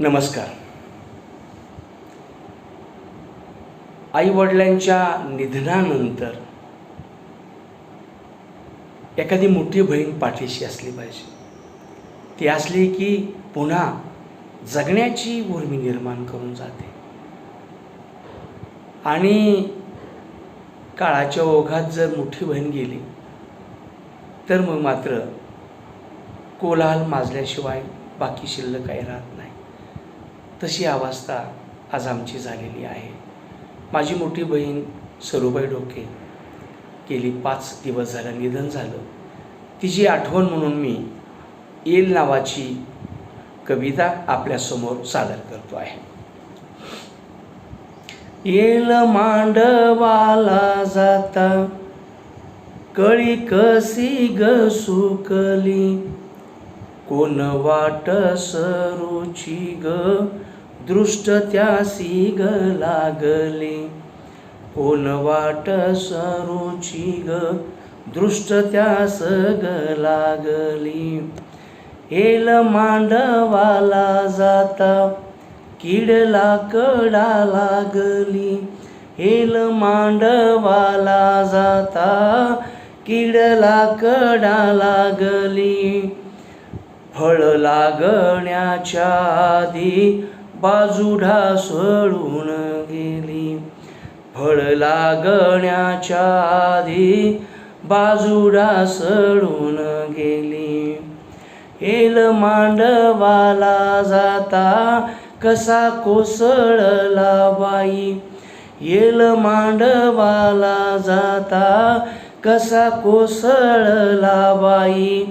नमस्कार. आईवडिलांच्या निधनानंतर एखादी मोठी बहीण पाठीशी असली पाहिजे. ती असली की पुन्हा जगण्याची उर्मी निर्माण करून जाते. आणि काळाच्या ओघात जर मोठी बहीण गेली तर मग मात्र कोलाहल माजल्याशिवाय बाकी शिल्लक काही राहत नाही. तशी अवस्था आज आमची झालेली आहे. माझी मोठी बहीण सरूबाई डोके गेली पाच दिवस झालं निधन झालं. तिची आठवण म्हणून मी येल नावाची कविता आपल्यासमोर सादर करतो आहे. येल मांडवाला जाता कळी कसी ग सुकली कोण वाट सरुची ग दृष्ट त्यासी ग लागली. कोण वाट सरुची ग दृष्ट त्यास ग लागली. हेल मांडवाला जाता किड लाकडा लागली. हेल मांडवाला जाता किड लाकडा लागली. फळ लागण्याच्या आधी बाजूढा सळून गेली. फळ लागण्याच्या आधी बाजूडा सळून गेली. एल मांडवाला जाता कसा कोसळला बाई. येल मांडवाला जाता कसा कोसळला बाई.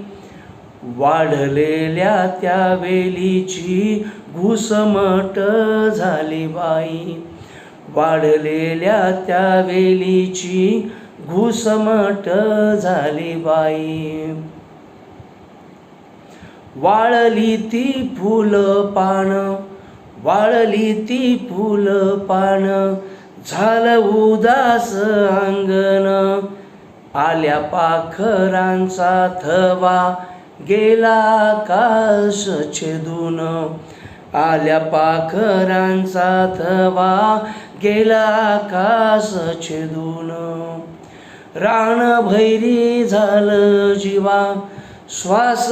वाढलेल्या त्या वेलीची घुसमट झाली बाई. वाढलेल्या त्या वेलीची घुसमट झाली बाई. वाळली ती फुल पान वाळली ती फुल पान झालं उदास अंगण. आल्या पाखरांचा थवा गेला आकाश छेदून. आल्या पाखरांचा थवा गेला आकाश छेदून. रान भैरी झालं जीवा श्वास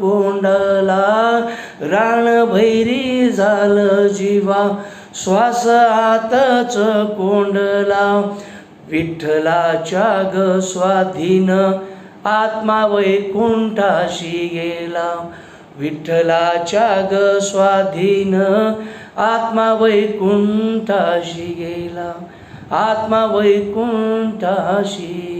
कोंडला. रान भैरी झालं जीवा श्वास कोंडला. विठ्ठलाच्या ग स्वाधीन आत्मा वैकुंठाशी गेला. विठ्ठलाच्या ग स्वाधीन आत्मा वैकुंठाशी गेला. आत्मा वैकुंठाशी